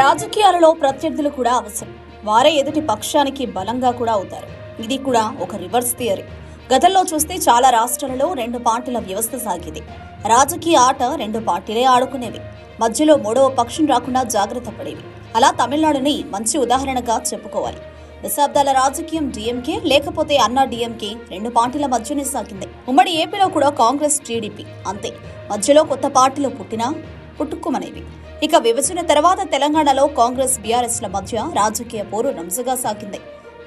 రాజకీయాలలో ప్రత్యర్థులు కూడా అవసరం. వారే ఎదుటి పక్షానికి బలంగా కూడా అవుతారు. ఇది కూడా ఒక రివర్స్ థియరీ. గతంలో చూస్తే చాలా రాష్ట్రాలలో రెండు పార్టీల వ్యవస్థ సాగేది. రాజకీయ ఆట రెండు పార్టీలే ఆడుకునేవి. మధ్యలో మూడవ పక్షం రాకుండా జాగ్రత్త పడేవి. అలా తమిళనాడుని మంచి ఉదాహరణగా చెప్పుకోవాలి. దశాబ్దాల రాజకీయం డిఎంకే లేకపోతే అన్నా డిఎంకే రెండు పార్టీల మధ్యనే సాగింది. ఉమ్మడి ఏపీలో కూడా కాంగ్రెస్ టీడీపీ అంతే. మధ్యలో కొత్త పార్టీలు పుట్టినా పుట్టుకుమనేవి. ఇక విభజన తర్వాత తెలంగాణలో కాంగ్రెస్ బీఆర్ఎస్ల మధ్య రాజకీయ పోరు రంజుగా సాగింది.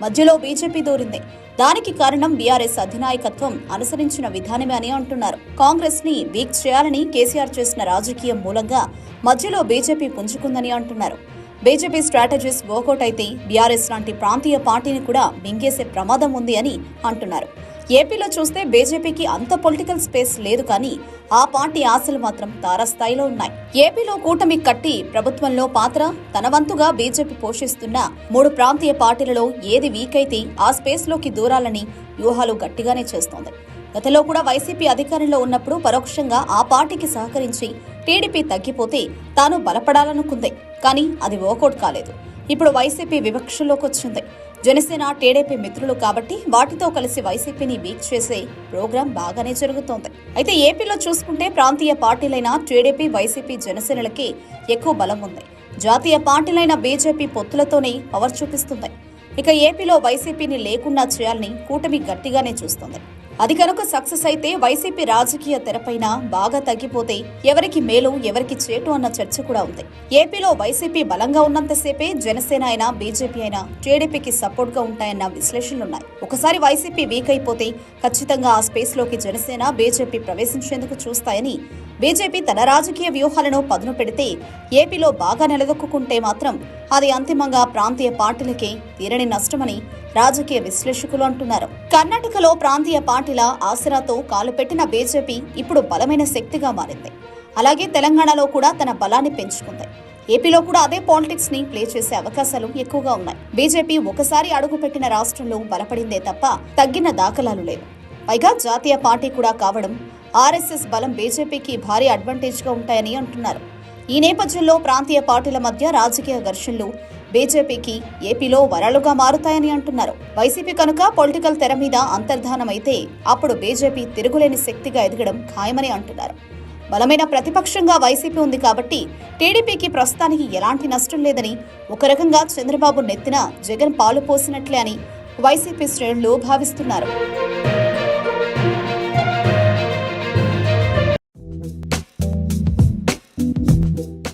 మధ్యలో బీజేపీ దూరింది. దానికి కారణం బీఆర్ఎస్ అధినాయకత్వం అనుసరించిన విధానమే అని అంటున్నారు. కాంగ్రెస్ని వీక్ చేయాలని కేసీఆర్ చేసిన రాజకీయం మూలంగా మధ్యలో బీజేపీ పుంజుకుందని అంటున్నారు. బీజేపీ స్ట్రాటజీస్ వర్కౌట్ అయితే బీఆర్ఎస్ లాంటి ప్రాంతీయ పార్టీని కూడా మింగేసే ప్రమాదం ఉంది అని అంటున్నారు. ఏపీలో చూస్తే బీజేపీకి అంత పొలిటికల్ స్పేస్ లేదు కానీ ఆ పార్టీ ఆశలు మాత్రం తారస్థాయిలో ఉన్నాయి. ఏపీలో కూటమి కట్టి ప్రభుత్వంలో పాత్ర తన వంతుగా బీజేపీ పోషిస్తున్న మూడు ప్రాంతీయ పార్టీలలో ఏది వీక్ అయితే ఆ స్పేస్లోకి దూరాలని వ్యూహాలు గట్టిగానే చేస్తోంది. గతంలో కూడా వైసీపీ అధికారంలో ఉన్నప్పుడు పరోక్షంగా ఆ పార్టీకి సహకరించి టీడీపీ తగ్గిపోతే తాను బలపడాలనుకుంది. కానీ అది వర్కౌట్ కాలేదు. ఇప్పుడు వైసీపీ వివక్షలోకి వచ్చింది. జనసేన టీడీపీ మిత్రులు కాబట్టి వాటితో కలిసి వైసీపీని వీక్ చేసే ప్రోగ్రాం బాగానే జరుగుతోంది. అయితే ఏపీలో చూసుకుంటే ప్రాంతీయ పార్టీలైన టీడీపీ వైసీపీ జనసేనలకి ఎక్కువ బలం ఉంది. జాతీయ పార్టీలైన బీజేపీ పొత్తులతోనే పవర్ చూపిస్తుంది. ఇక ఏపీలో వైసీపీని లేకుండా చేయాలని కూటమి గట్టిగానే చూస్తుంది. అది కనుక సక్సెస్ అయితే వైసీపీ రాజకీయ తెరపైన బాగా తగ్గిపోతే ఎవరికి మేలు ఎవరికి చేటు అన్న చర్చ కూడా ఉంది. ఏపీలో వైసీపీ బలంగా ఉన్నంతసేపే జనసేన అయినా బీజేపీ అయినా టీడీపీకి సపోర్ట్గా ఉంటాయన్న విశ్లేషణలున్నాయి. ఒకసారి వైసీపీ వీక్ అయిపోతే ఖచ్చితంగా ఆ స్పేస్లోకి జనసేన బీజేపీ ప్రవేశించేందుకు చూస్తాయని బీజేపీ తన రాజకీయ వ్యూహాలను పదును పెడితే ఏపీలో బాగా నిలదొక్కుంటే మాత్రం అది అంతిమంగా ప్రాంతీయ పార్టీలకే తీరని నష్టమని రాజకీయ విశ్లేషకులు అంటున్నారు. కర్ణాటకలో ప్రాంతీయ పార్టీల ఆసరాతో కాలు పెట్టిన బీజేపీ ఇప్పుడు బలమైన శక్తిగా మారింది. అలాగే తెలంగాణలో కూడా తన బలాన్ని పెంచుకుంది. ఏపీలో కూడా అదే పాలిటిక్స్ని ప్లే చేసే అవకాశాలు ఎక్కువగా ఉన్నాయి. బీజేపీ ఒకసారి అడుగుపెట్టిన రాష్ట్రంలో బలపడిందే తప్ప తగ్గిన దాఖలాలు లేవు. పైగా జాతీయ పార్టీ కూడా కావడం ఆర్ఎస్ఎస్ బలం బీజేపీకి భారీ అడ్వాంటేజ్గా ఉంటాయని అంటున్నారు. ఈ నేపథ్యంలో ప్రాంతీయ పార్టీల మధ్య రాజకీయ ఘర్షణలు బీజేపీకి ఏపీలో వరలుగా మారుతాయని అంటున్నారు. వైసీపీ కనుక పొలిటికల్ తెర మీద అంతర్ధానమైతే అప్పుడు బీజేపీ తిరుగులేని శక్తిగా ఎదగడం ఖాయమని అంటున్నారు. బలమైన ప్రతిపక్షంగా వైసీపీ ఉంది కాబట్టి టీడీపీకి ప్రస్తుతానికి ఎలాంటి నష్టం లేదని ఒక రకంగా చంద్రబాబు నెత్తిన జగన్ పాలు పోసినట్లే అని వైసీపీ శ్రేణులు భావిస్తున్నారు.